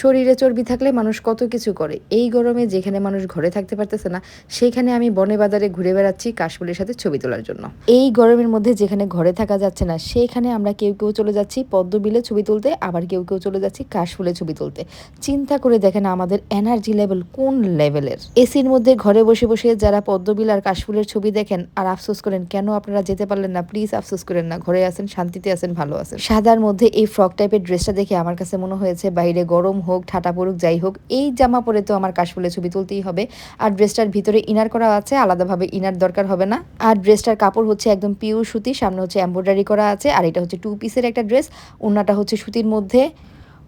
শরীরে চর্বি থাকলে মানুষ কত কিছু করে। এই গরমে যেখানে মানুষ ঘরে থাকতে পারতেছে না, সেখানে আমি বনে বাজারে ঘুরে বেড়াচ্ছি কাশফুলের সাথে ছবি তোলার জন্য। এই গরমের মধ্যে যেখানে ঘরে থাকা যাচ্ছে না, সেখানে আমরা কেউ কেউ চলে যাচ্ছি পদ্মবিলে ছবি তুলতে, আবার কেউ কেউ চলে যাচ্ছি কাশফুলে ছবি তুলতে। চিন্তা করে দেখেন আমাদের এনার্জি লেভেল কোন লেভেলের এসির মধ্যে ঘরে বসে বসে যারা পদ্মবিল আর কাশফুলের ছবি দেখেন, আর আফসোস করেন, কেন আপনারা যেতে পারলেন না? প্লিজ আফসোস করেন না, ঘরে আছেন, শান্তিতে আছেন, ভালো আছেন। সাদার মধ্যে এই ফ্রক টাইপের ড্রেসটা দেখে আমার কাছে মনে হয়েছে, বাইরে গরম হোক, ঠাটা পড়ুক যাই হোক, এই জামা পরে তো আমার কাশফুলের ছবি তুলতেই হবে। আর ড্রেসটার ভিতরে ইনার করা আছে, আলাদাভাবে ইনার দরকার হবে না। আর ড্রেসটার কাপড় হচ্ছে একদম পিওর সুতি, সামনে হচ্ছে এম্ব্রয়ডারি করা আছে, আর এটা হচ্ছে টু পিসের একটা ড্রেস ওনাটা হচ্ছে সুতির মধ্যে।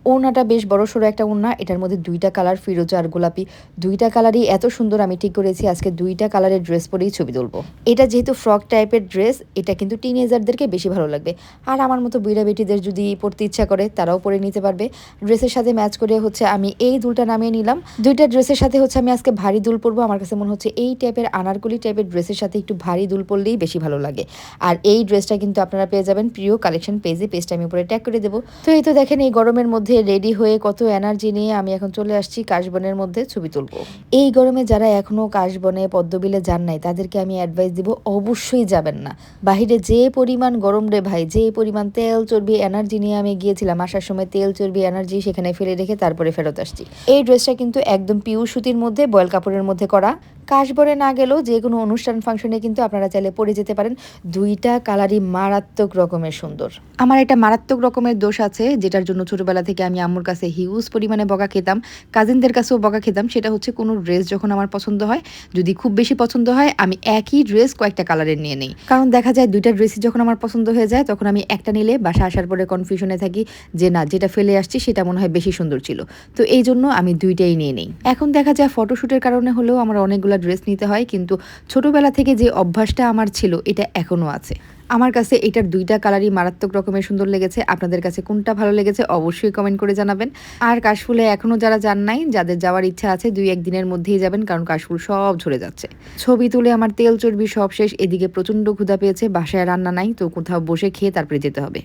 ওড়নাটা বেশ বড় সড়ো একটা ওড়না। এটার মধ্যে দুইটা কালার, ফিরোজা আর গোলাপি। দুইটা কালারই এত সুন্দর আমি ঠিক করেছি, আজকে দুইটা কালারের ড্রেস পরেই ছবি তুলবো। এটা যেহেতু ফ্রক টাইপের ড্রেস, এটা কিন্তু টিনেজারদেরকে বেশি ভালো লাগবে। আর আমার মতো বুড়া বেটিদের যদি পরতে ইচ্ছা করে, তারাও পরে নিতে পারবে। ড্রেসের সাথে ম্যাচ করে হচ্ছে আমি এই দুলটা নামিয়ে নিলাম। দুইটা ড্রেসের সাথে হচ্ছে আমি আজকে ভারী দুল পরবো। আমার কাছে মনে হচ্ছে এই টাইপের আনারকলি টাইপের ড্রেসের সাথে একটু ভারী দুল পরলেই বেশি ভালো লাগে। আর এই ড্রেসটা কিন্তু আপনারা পেয়ে যাবেন। প্রিয় কালেকশন পেজে, পেজটা আমি উপরে ট্যাগ করে দেবো। তো এই তো দেখেন এই গরমের মধ্যে রেডি হয়ে কত এনার্জি নিয়ে আমি এখন চলে আসছি কাশবনের মধ্যে ছবি তুলবো। এই গরমে যারা এখনও কাশবনে, পদ্মবিলে যান নাই, তাদেরকে আমি অ্যাডভাইস দিব, অবশ্যই যাবেন না। বাহিরে যে পরিমাণ গরম রে ভাই, যে পরিমাণ তেল চর্বি এনার্জি নিয়ে আমি গিয়েছিলাম, আসার সময় তেল চর্বি এনার্জি সেখানে ফেলে রেখে তারপরে ফেরত আসছি। এই ড্রেসটা কিন্তু একদম পিউ সুতির মধ্যে বয়েল কাপড়ের মধ্যে করা। কাশবরে না গেলেও যে কোনো অনুষ্ঠান ফাংশনে কিন্তু আপনারা চাইলে পরে যেতে পারেন। দুইটা কালারই মারাত্মক রকমের সুন্দর। আমার একটা মারাত্মক রকমের দোষ আছে, যেটার জন্য ছোটবেলা থেকে আমি আম্মুর কাছে হিউজ পরিমাণে বকা খেতাম। কাজিনদের কাছেও বকা খেতাম। সেটা হচ্ছে কোনো ড্রেস যখন আমার পছন্দ হয়, যদি খুব বেশি পছন্দ হয়, আমি একই ড্রেস কয়েকটা কালারের নিয়ে নিই। কারণ দেখা যায় দুইটা ড্রেসই যখন আমার পছন্দ হয়ে যায়, তখন আমি একটা নিলে বাসা আসার পরে কনফিউশনে থাকি যে না, যেটা ফেলে আসছি, সেটা মনে হয় বেশি সুন্দর ছিল। তো এই জন্য আমি দুইটাই নিয়ে নিই। এখন দেখা যায় ফটোশ্যুটের কারণে হলেও আমার অনেকগুলো ড্রেস নিতে হয়, কিন্তু ছোটবেলা থেকে যে অভ্যাসটা আমার ছিল, এটা এখনও আছে। আমার কাছে এটার দুইটা কালারই মারাত্মক রকমের সুন্দর লেগেছে। আপনাদের কাছে কোনটা ভালো লেগেছে অবশ্যই কমেন্ট করে জানাবেন। আর কাশফুলে এখনও যারা যান নাই, যাদের যাওয়ার ইচ্ছা আছে, দুই একদিনের মধ্যেই যাবেন, কারণ কাশফুল সব ঝরে যাচ্ছে। ছবি তুলে আমার তেল চর্বি সব শেষ, এদিকে প্রচণ্ড ক্ষুধা পেয়েছে, বাসায় রান্না নাই, তো কোথাও বসে খেয়ে তারপরে যেতে হবে।